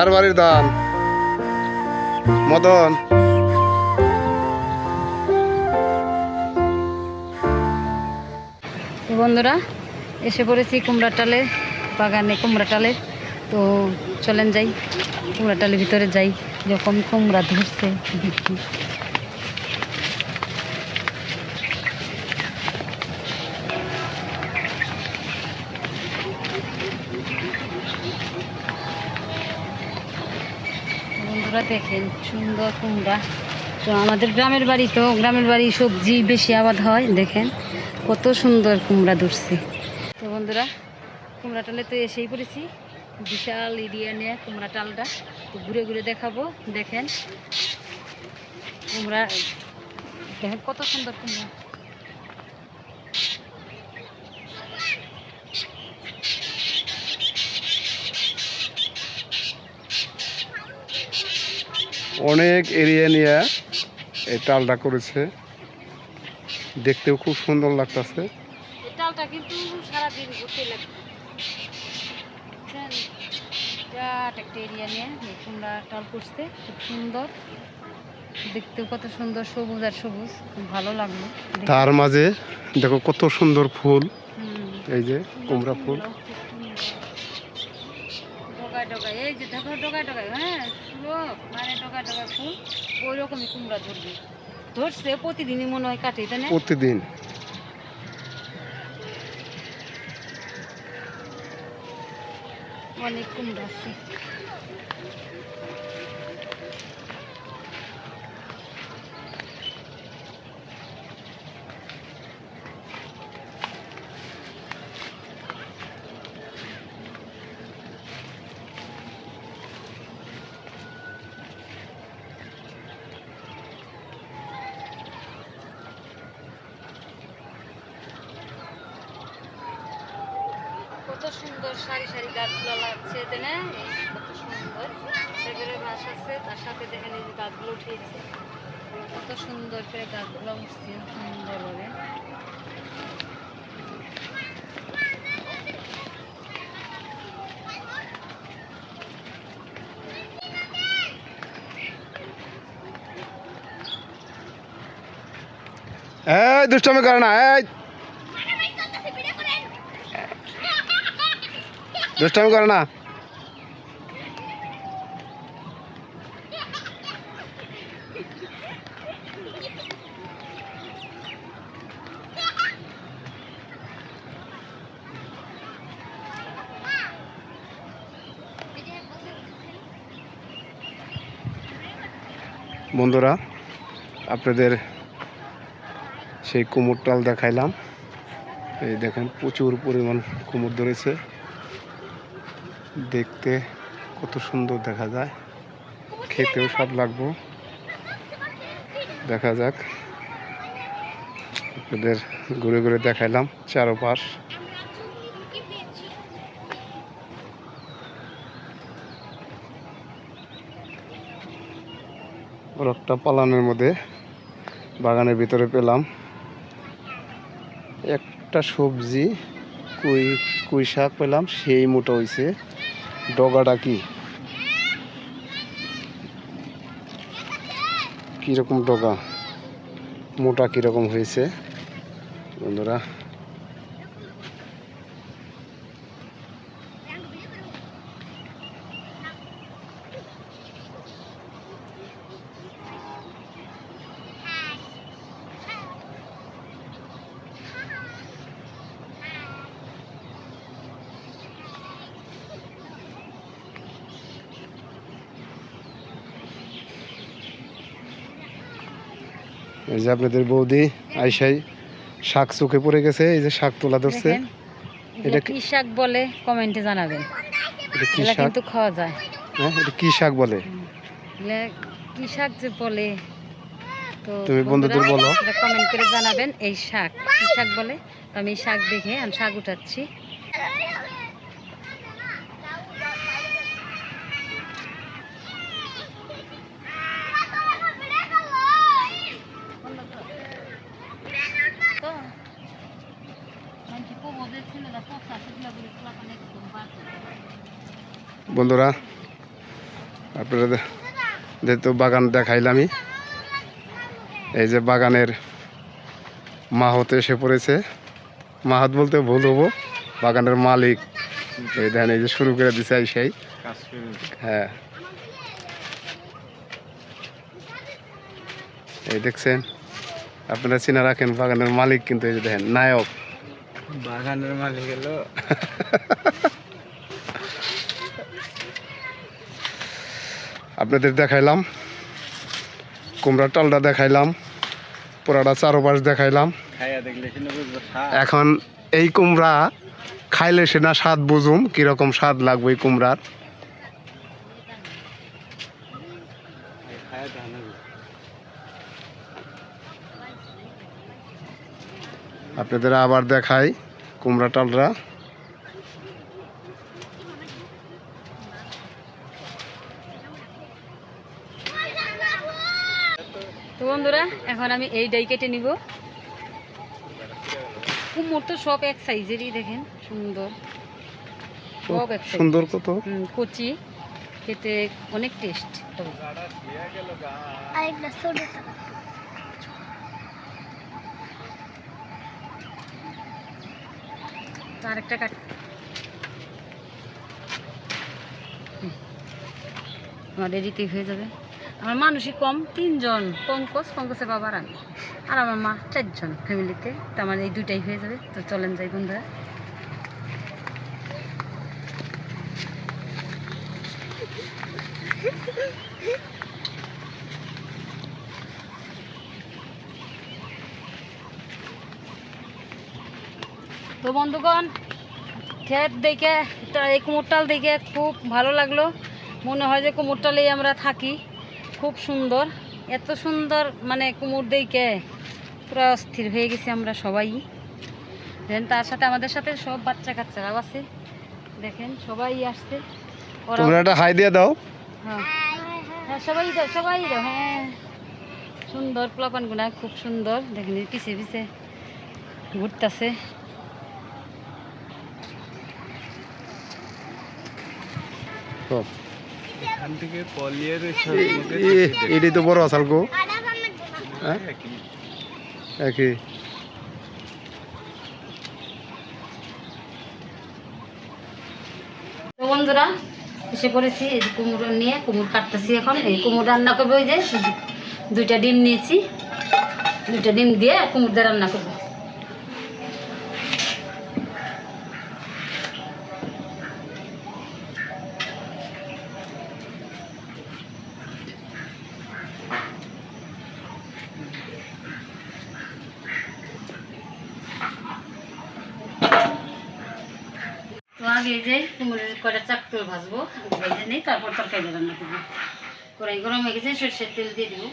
কার বাড়ির মদন। বন্ধুরা, এসে পড়েছি কুমড়াটালে বাগানে কুমড়াটালে তো চলেন যাই কুমড়াটালের ভিতরে যাই, যখন কুমড়া ধরছে। বন্ধুরা দেখেন, সুন্দর কুমড়া। তো আমাদের গ্রামের বাড়ি তো, গ্রামের বাড়ি সবজি বেশি আবাদ হয়, দেখেন, কত সুন্দর কুমড়া ধরছে। তো বন্ধুরা, কুমড়া টালে তো এসেই পড়েছি, বিশাল এরিয়া নিয়ে কুমড়া টালটা। তো ঘুরে ঘুরে দেখাবো, দেখেন। কুমড়া, দেখেন কত সুন্দর কুমড়া। অনেক এরিয়া নিয়ে এই টালটা করেছে। দেখতেও খুব সুন্দর লাগতেছে। একটা এরিয়া নিয়ে কুমড়া টাল করছে খুব সুন্দর। দেখতেও কত সুন্দর সবুজ আর সবুজ খুব ভালো লাগল। তার মাঝে দেখো কত সুন্দর ফুল। এই যে কুমড়া ফুল। ডগায় ডগায় এই যে দেখো ডগায় ডগায় হ্যাঁ। পুরো মানে ডগা ডগা ফুল ওই রকমই কুমড়া ধরবে। ধরছে প্রতিদিনই মনে হয় কাটে তাই না? প্রতিদিন। অনেক কুমড়া আছে। সুন্দর সারি সারি গাছগুলো লাগছে তাই না কত সুন্দর। এবারে ঘাস আছে, তার সাথে দেখেন এই গাছগুলো উঠিয়েছে কত সুন্দর করে গাছগুলো উঠছে, সুন্দরভাবে। এই দুষ্টামি করে না, এই। দুষ্টামি করে না? বন্ধুরা আপনাদের সেই কুমোরটাল দেখাইলাম। এই দেখেন প্রচুর পরিমাণ কুমোর ধরেছে। দেখতে কত সুন্দর দেখা যায়। খেতেও স্বাদ লাগবো। দেখা যাক। আপনাদের ঘুরে ঘুরে দেখাইলাম চারোপাশ। রকটা পালানের মধ্যে বাগানের ভিতরে পেলাম। একটা সবজি, কুই কুই শাক পেলাম, সেই মোটা হয়েছে ডগাটা কি? কীরকম ডগা? মোটা কীরকম হয়েছে? বন্ধুরা এই যে আপনাদের বৌদি আইসাই শাক চোখে পড়ে গেছে এই যে শাক তোলা ধরছে। এটা কি- শাক বলে কমেন্টে জানাবেন। এটা কি শাক? কিন্তু খাওয়া যায়। হ্যাঁ এটা কি শাক বলে? কি শাক যে বলে? তো তুমি বন্ধুদের বলো। কমেন্ট করে জানাবেন এই শাক কি শাক বলে? তো আমি শাক দেখে আমি শাক উঠাচ্ছি। বন্ধুরা আপনারা যেহেতু বাগান দেখাইলামই, এই যে বাগানের মাহতে এসে পড়েছে। মাহাত বলতে ভুল হব, বাগানের মালিক, এই দেখেন, এই যে শুরু করে দিছে সেই। হ্যাঁ। এই দেখছেন, আপনারা চিনা রাখেন বাগানের মালিক কিন্তু এই যে দেখেন, নায়ক। বাগানের মালিক এলো আপনাদের দেখাইলাম কুমড়া টালটা দেখাইলাম পোড়াটা চারোপাশ দেখাইলাম। এখন এই কুমড়া খাইলে সে না স্বাদ বুঝুম কীরকম স্বাদ লাগবে এই কুমড়ার খাইয়া ধান আপনাদের আবার দেখাই কুমড়া টালরা। তো বন্ধুরা এখন আমি এই ডাই কেটে নিব। কুমোর তো সব এক সাইজেরই দেখেন সুন্দর। সব এক সুন্দর কত? কচি। খেতে অনেক টেস্ট। আরেকটা কাট। আমার দেরিতেই হয়ে যাবে। আমার মানুষই কম, তিনজন। পঙ্কজ, পঙ্কজের বাবার আমি। আর আমার মা চারজন ফ্যামিলিতে তো। আমার এই দুইটাই হয়ে যাবে। তো চলেন যাই বন্ধুরা। তো বন্ধুগণ ক্ষেত দেখে এই কুমোরটাল দেখে খুব ভালো লাগল। মনে হয় যে কুমোরটালেই আমরা থাকি। খুব সুন্দর। এত সুন্দর মানে কুমোর দেখে পুরো অস্থির হয়ে গেছি আমরা সবাই। দেন তার সাথে আমাদের সাথে সব বাচ্চা কাচ্চারাও আছে। দেখেন সবাই আসছে। ওরা তোমরা একটা হাই দিয়ে দাও। হ্যাঁ। হ্যাঁ সবাই দাও সবাই দাও হ্যাঁ। সুন্দর প্লাপানগুনা খুব সুন্দর। দেখেন এই পিছে পিছে ঘুরতেছে সব। এখান থেকে পলিয়ের এ- এটাই তো বড় আসাল গো। হ্যাঁ? একই। তো বন্ধুরা এসে পড়েছি এই কুমড়ো নিয়ে কুমড় কাটতেছি এখন। এই কুমড় রান্না করব ওই যে দুইটা ডিম নিয়েছি। দুইটা ডিম দিয়ে কুমড় দিয়ে রান্না করব। আগে যে কুমড়ের কয়টা চাকতুল ভাজবো ভেজে নিই, তারপর তরকারি রান্না করব কড়াই গরম হয়ে গেছে, সর্ষের তেল দিয়ে দেবো।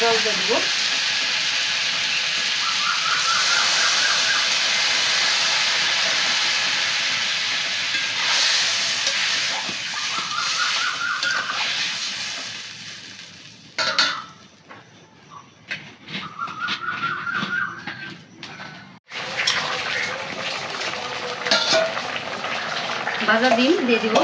জল দেবো। ভাজা ডিম দিয়ে দিব।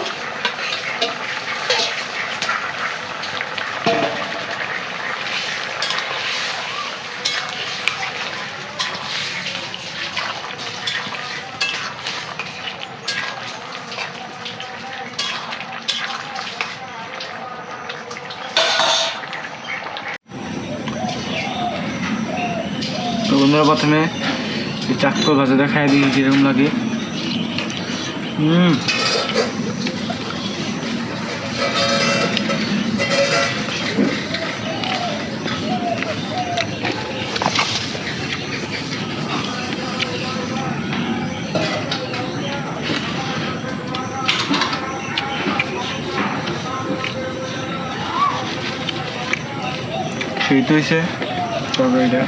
বন্ধুরা প্রথমে এই চাক্কর ভাজা দেখায় দিই কীরকম লাগে। হুম। সেই তো হয়েছে তরকারিটা